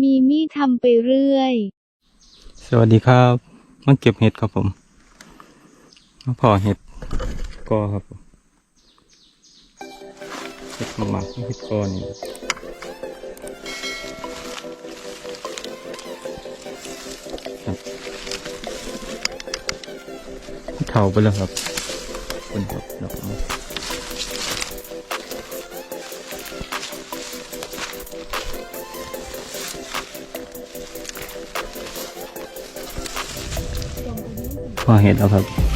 มีมี่ทำไปเรื่อย สวัสดีครับ มาเก็บเห็ดครับผม มาเพอเห็ดกอครับผมเห็ดหมักเห็ดกอนี่ครับเข่าไปแล้วครับ เป็นดอกด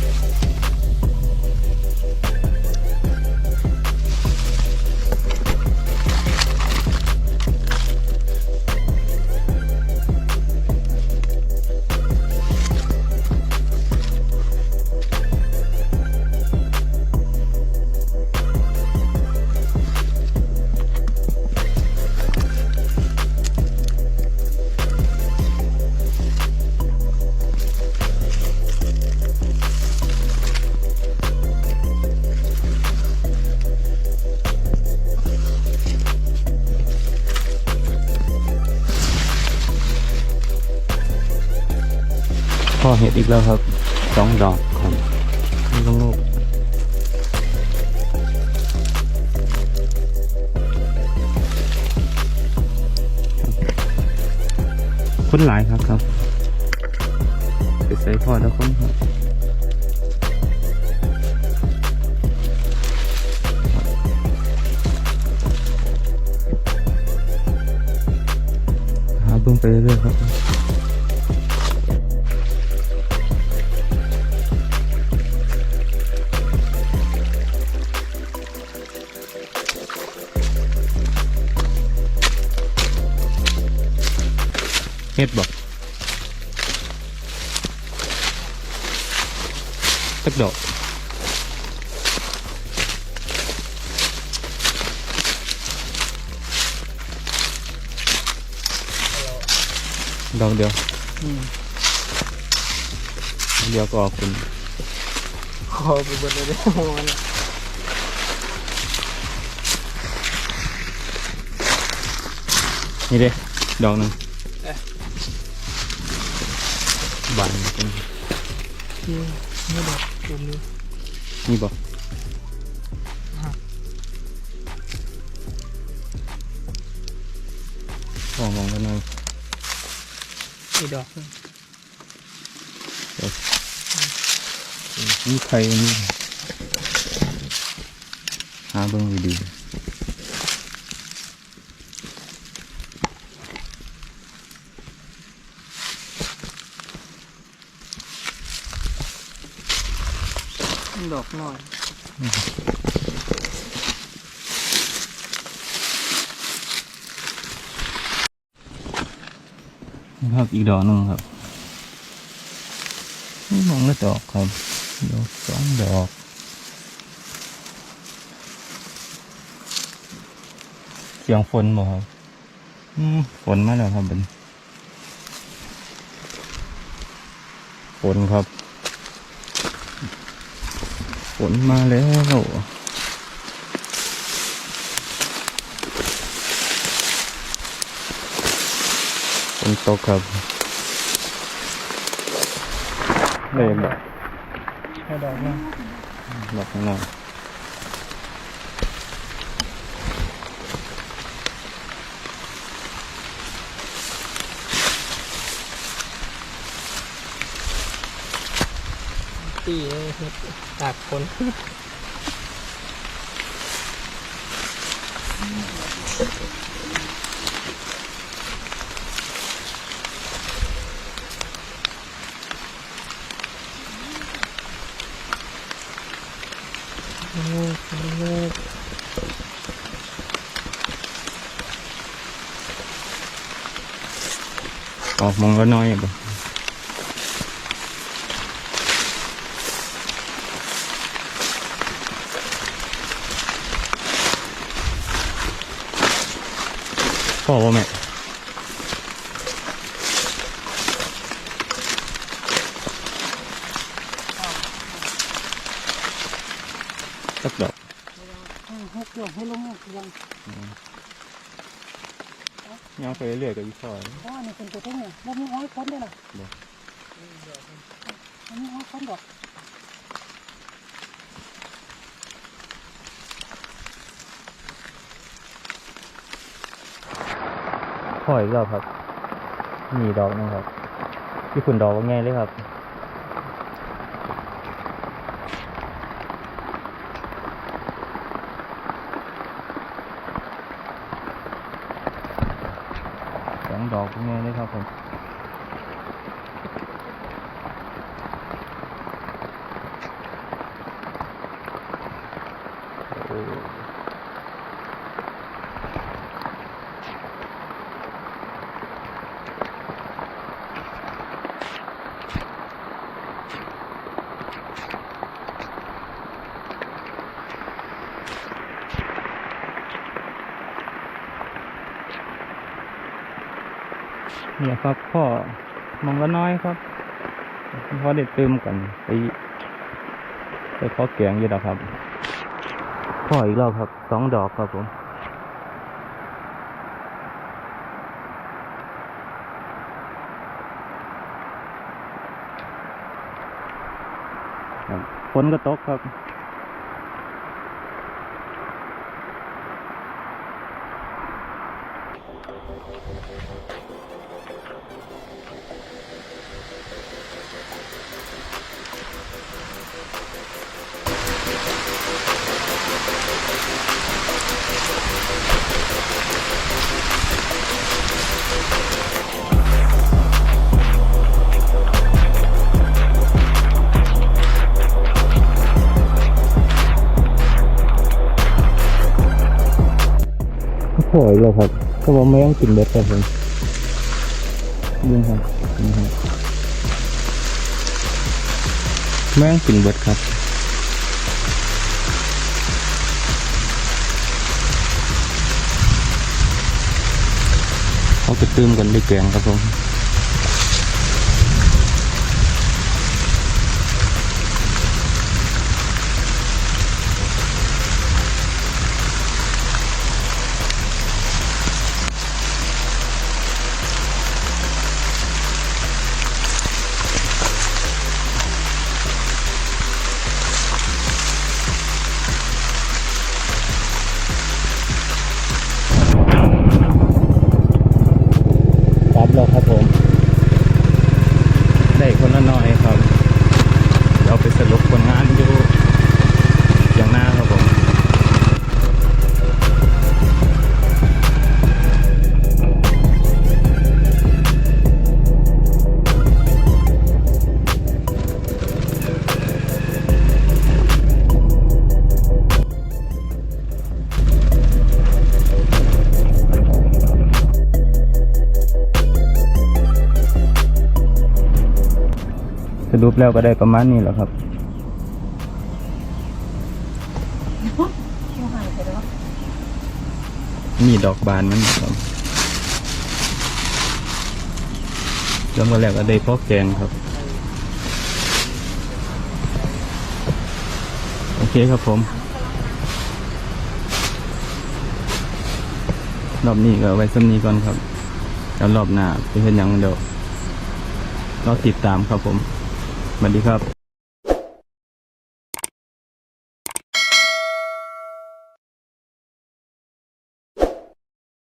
พอเห็ดแล้วครับพอเห็ดอีกแล้วครับสองดอกครับนี่ลงลูกคนหลายครับครับไปใส่พอแล้วคนครับหาเบิ่งไปเรื่อยๆครับ เฮ็ดบอกสักดอกดอกเดียว บิดเลยเด้อมันนี่เด้ดอกหนึ่งบานเป็นนี่ไม่ดอกตัวนี้นี่บอกมองมองกันหน่อยอีดอกนึงนี่ใครนี่หาเบิ่งดี ดอกน้อยครับอีกดอกหนึงครับนี่มองแล้วดอกครับดอกสองดอกเสียงฝนบ่ครับอืมฝนมาแล้วครับเป็นฝนครับ ฝนมาแล้วฝนตกครับเลยแบบให้ดอกนึงบอกข้างนอก ตีเลยเฮ็ดตากคนโอ้โหออกมองก็น้อยบ่ พ่อว่าแม่สักดอกให้เกี่ยวให้ลงยังย่างไปเรื่อยๆกับอีพ่อเพราะว่านี่เป็นตัวเท่งเนี่ยแล้วมีห้อยค้นด้วยล่ะบ่มันมีห้อยค้นดอก พ่ออีกรอบครับมีดอกนะครับที่คุณดอกว่าไงเลยครับสองดอกว่าไงเลยครับผมโอ้ เนี่ยครับพ่อมองละน้อยครับพ่อได้เติมกันไปไปขอแกงอยู่แล้วครับพ่ออีกรอบครับสองดอกครับผมฝนก็ตกครับ โอ้ยเลยครับก็บอกไม่ต้องกินเบ็ดครับผม ยิงครับยิงครับไม่งกินเบิดครับเขาจะตื้มกันด้วยแกงครับผม เดี๋ยวไปสรุปผลงานอยู่ รุปแล้วก็ได้ประมาณนี้แหละครับมีดอกบานมันครับแล้วมาแล้วก็ได้พอกแกงครับ โอเคครับผมรอบนี้ก็ไว้ซ้ำนี้ก่อนครับ แล้วรอบหน้าจะเป็นยังเดี๋ยวเราติดตามครับผม สวัสดีครับ